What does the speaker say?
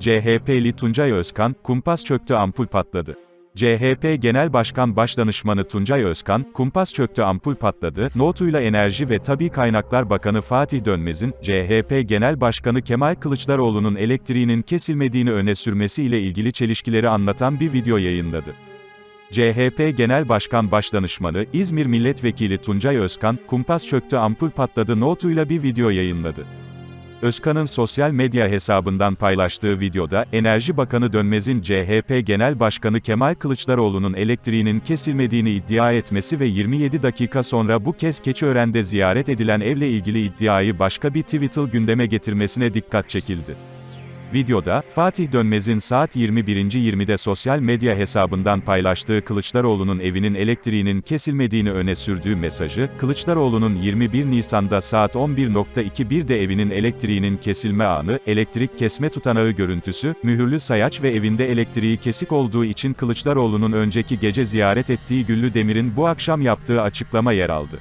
CHP'li Tuncay Özkan, kumpas çöktü ampul patladı. CHP Genel Başkan Başdanışmanı Tuncay Özkan, kumpas çöktü ampul patladı, notuyla Enerji ve Tabi Kaynaklar Bakanı Fatih Dönmez'in, CHP Genel Başkanı Kemal Kılıçdaroğlu'nun elektriğinin kesilmediğini öne sürmesi ile ilgili çelişkileri anlatan bir video yayınladı. CHP Genel Başkan Başdanışmanı, İzmir Milletvekili Tuncay Özkan, kumpas çöktü ampul patladı notuyla bir video yayınladı. Özkan'ın sosyal medya hesabından paylaştığı videoda, Enerji Bakanı Dönmez'in CHP Genel Başkanı Kemal Kılıçdaroğlu'nun elektriğinin kesilmediğini iddia etmesi ve 27 dakika sonra bu kez Keçiören'de ziyaret edilen evle ilgili iddiayı başka bir Twitter gündeme getirmesine dikkat çekildi. Videoda, Fatih Dönmez'in saat 21.20'de sosyal medya hesabından paylaştığı Kılıçdaroğlu'nun evinin elektriğinin kesilmediğini öne sürdüğü mesajı, Kılıçdaroğlu'nun 21 Nisan'da saat 11.21'de evinin elektriğinin kesilme anı, elektrik kesme tutanağı görüntüsü, mühürlü sayaç ve evinde elektriği kesik olduğu için Kılıçdaroğlu'nun önceki gece ziyaret ettiği Güllü Demir'in bu akşam yaptığı açıklama yer aldı.